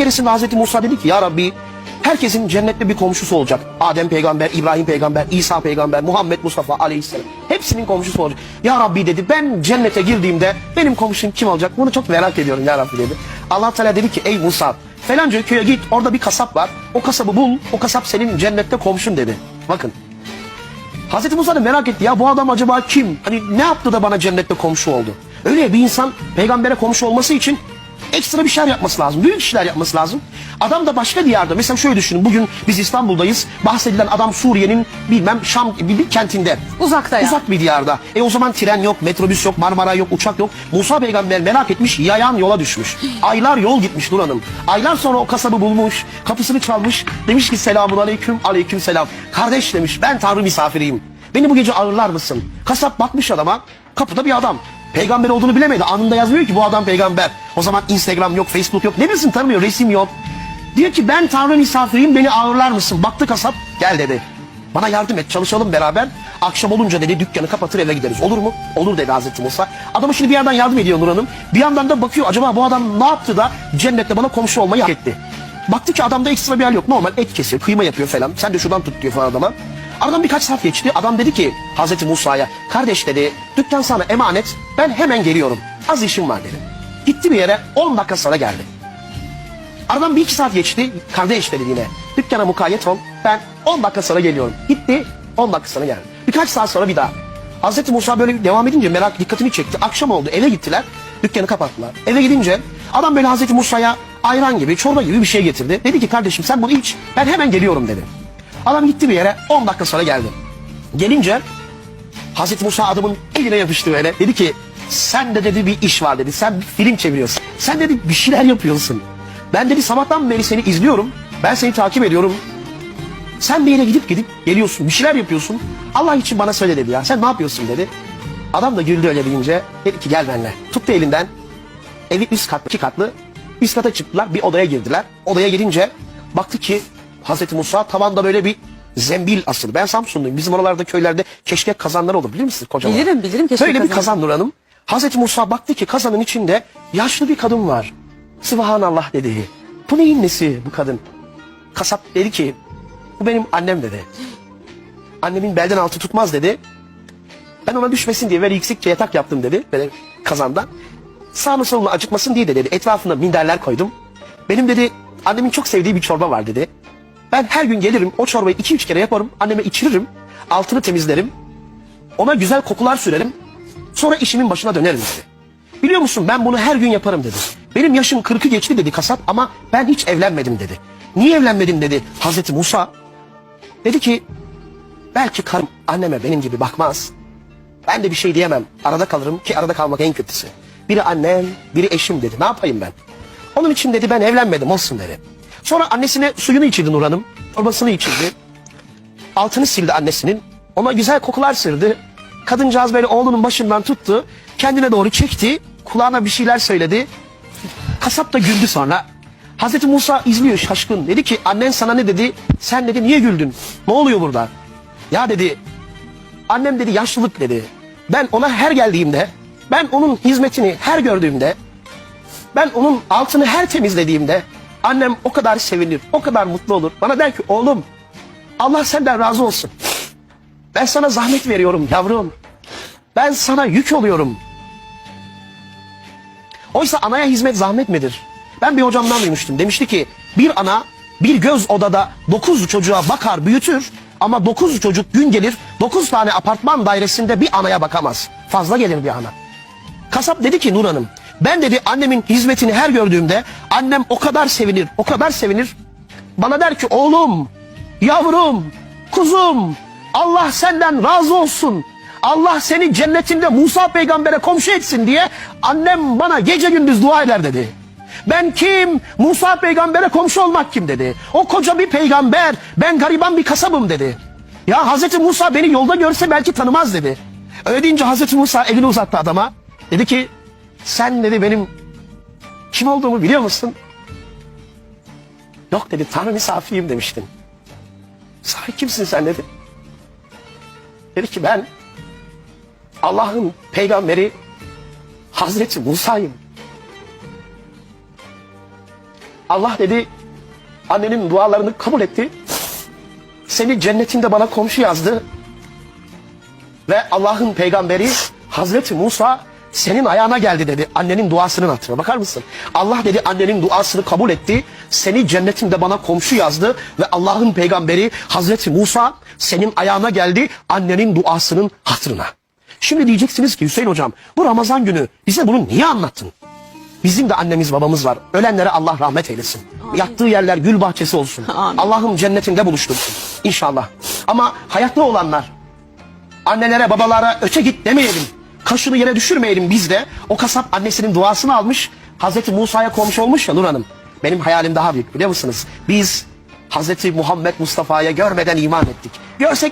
keresinde Hazreti Musa dedi ki ya Rabbi herkesin cennette bir komşusu olacak. Adem peygamber, İbrahim peygamber, İsa peygamber, Muhammed Mustafa aleyhisselam. Hepsinin komşusu olacak. Ya Rabbi dedi ben cennete girdiğimde benim komşum kim olacak? Bunu çok merak ediyorum ya Rabbi dedi. Allah Teala dedi ki ey Musa falanca köye git orada bir kasap var. O kasabı bul. O kasap senin cennette komşun dedi. Bakın Hazreti Musa da merak etti ya bu adam acaba kim? Hani ne yaptı da bana cennette komşu oldu? Öyle bir insan peygambere komşu olması için ekstra bir şeyler yapması lazım. Büyük işler yapması lazım. Adam da başka diyarda. Mesela şöyle düşünün. Bugün biz İstanbul'dayız. Bahsedilen adam Suriye'nin bilmem Şam bir, bir kentinde. Uzakta ya. Uzak bir diyarda. E o zaman tren yok, metrobüs yok, Marmara yok, uçak yok. Musa peygamber merak etmiş, yayan yola düşmüş. Aylar yol gitmiş Nur Hanım. Aylar sonra o kasabı bulmuş, kapısını çalmış. Demiş ki selamun aleyküm, aleyküm selam. Kardeş demiş, ben Tanrı misafiriyim. Beni bu gece ağırlar mısın? Kasap bakmış adama, kapıda bir adam. Peygamber olduğunu bilemedi. Anında yazmıyor ki bu adam peygamber. O zaman Instagram yok, Facebook yok. Ne bilsin tanımıyor, resim yok. Diyor ki ben Tanrı misafiriyim beni ağırlar mısın? Baktı kasap gel dedi. Bana yardım et çalışalım beraber. Akşam olunca dedi dükkanı kapatır eve gideriz. Olur mu? Olur dedi Hazreti Musa. Adamı şimdi bir yerden yardım ediyor Nur Hanım. Bir yandan da bakıyor acaba bu adam ne yaptı da cennette bana komşu olmayı hak etti. Baktı ki adamda ekstra bir hal yok. Normal et kesiyor, kıyma yapıyor falan. Sen de şuradan tut diyor falan adama. Aradan birkaç saat geçti. Adam dedi ki Hazreti Musa'ya kardeş dedi dükkan sana emanet ben hemen geliyorum. Az işim var dedi. Gitti bir yere 10 dakika sonra geldi. Aradan bir iki saat geçti. Kardeş dedi yine. Dükkana mukayyet ol. Ben 10 dakika sonra geliyorum. Gitti. 10 dakika sonra geldi. Birkaç saat sonra bir daha. Hazreti Musa böyle devam edince merak dikkatini çekti. Akşam oldu. Eve gittiler. Dükkanı kapattılar. Eve gidince adam böyle Hazreti Musa'ya ayran gibi, çorba gibi bir şey getirdi. Dedi ki kardeşim sen bunu iç. Ben hemen geliyorum dedi. Adam gitti bir yere. 10 dakika sonra geldi. Gelince Hazreti Musa adamın eline yapıştı böyle. Dedi ki sen de dedi bir iş var dedi. Sen bir film çeviriyorsun. Sen dedi bir şeyler yapıyorsun. Ben dedi sabahtan beri seni izliyorum. Ben seni takip ediyorum. Sen bir yere gidip gidip geliyorsun. Bir şeyler yapıyorsun. Allah için bana söyle dedi ya. Sen ne yapıyorsun dedi. Adam da güldü öyle deyince. Dedi ki gel benimle. Tuttu elinden. Evi üst katlı, iki katlı. Üst kata çıktılar. Bir odaya girdiler. Odaya girince baktı ki Hazreti Musa tavanda böyle bir zembil asılı. Ben Samsunluyum. Bizim oralarda köylerde keşkek kazanları olur bilir misiniz kocaman? Bilirim, bilirim keşkek Böyle bir kazan Nur Hanım. Hazreti Musa baktı ki kazanın içinde yaşlı bir kadın var. Sıvahanallah dedi. Bu neyin nesi bu kadın? Kasap dedi ki bu benim annem dedi. Annemin belden altı tutmaz dedi. Ben ona düşmesin diye böyle yüksekçe yatak yaptım dedi. Böyle kazandan. Sağını solunu acıtmasın diye de dedi. Etrafına minderler koydum. Benim dedi annemin çok sevdiği bir çorba var dedi. Ben her gün gelirim o çorbayı iki üç kere yaparım. Anneme içiririm. Altını temizlerim. Ona güzel kokular sürerim. Sonra işimin başına dönerim dedi. Biliyor musun ben bunu her gün yaparım dedi. Benim yaşım 40'ı geçti dedi kasap ama ben hiç evlenmedim dedi. Niye evlenmedim dedi Hazreti Musa. Dedi ki belki karım anneme benim gibi bakmaz. Ben de bir şey diyemem. Arada kalırım ki arada kalmak en kötüsü. Biri annem, biri eşim dedi. Ne yapayım ben? Onun için dedi ben evlenmedim olsun dedi. Sonra annesine suyunu içirdi Nur Hanım. Çorbasını içirdi. Altını sildi annesinin. Ona güzel kokular sürdü. Kadıncağız böyle oğlunun başından tuttu. Kendine doğru çekti. Kulağına bir şeyler söyledi. Kasap da güldü sonra. Hazreti Musa izliyor şaşkın. Dedi ki annen sana ne dedi? Sen dedi niye güldün? Ne oluyor burada? Ya dedi Annem dedi yaşlılık dedi. Ben ona her geldiğimde, ben onun hizmetini her gördüğümde, ben onun altını her temizlediğimde annem o kadar sevinir, o kadar mutlu olur. Bana der ki oğlum Allah senden razı olsun. Ben sana zahmet veriyorum yavrum. Ben sana yük oluyorum. Oysa anaya hizmet zahmet midir? Ben bir hocamdan duymuştum. Demişti ki bir ana bir göz odada dokuz çocuğa bakar büyütür ama dokuz çocuk gün gelir dokuz tane apartman dairesinde bir anaya bakamaz. Fazla gelir bir ana. Kasap dedi ki Nur Hanım ben dedi annemin hizmetini her gördüğümde annem o kadar sevinir o kadar sevinir. Bana der ki oğlum yavrum kuzum Allah senden razı olsun. Allah seni cennetinde Musa peygambere komşu etsin diye annem bana gece gündüz dua eder dedi. Ben kim? Musa peygambere komşu olmak kim dedi. O koca bir peygamber. Ben gariban bir kasabım dedi. Ya Hazreti Musa beni yolda görse belki tanımaz dedi. Öyle deyince Hazreti Musa elini uzattı adama. Dedi ki sen dedi benim kim olduğumu biliyor musun? Yok dedi Tanrı misafiriyim demiştin. Sahi kimsin sen dedi. Dedi ki ben Allah'ın peygamberi Hazreti Musa'yım. Allah dedi annenin dualarını kabul etti. Seni cennetinde bana komşu yazdı. Ve Allah'ın peygamberi Hazreti Musa senin ayağına geldi dedi annenin duasının hatırına. Bakar mısın? Allah dedi annenin duasını kabul etti. Seni cennetinde bana komşu yazdı ve Allah'ın peygamberi Hazreti Musa senin ayağına geldi annenin duasının hatırına. Şimdi diyeceksiniz ki Hüseyin hocam bu Ramazan günü bize bunu niye anlattın? Bizim de annemiz babamız var. Ölenlere Allah rahmet eylesin. Yattığı yerler gül bahçesi olsun. Amin. Allah'ım cennetinde buluştursun. İnşallah. Ama hayatta olanlar annelere babalara öte git demeyelim. Kaşını yere düşürmeyelim biz de. O kasap annesinin duasını almış. Hazreti Musa'ya komşu olmuş ya Nur Hanım. Benim hayalim daha büyük biliyor musunuz? Biz Hazreti Muhammed Mustafa'ya görmeden iman ettik. Görsek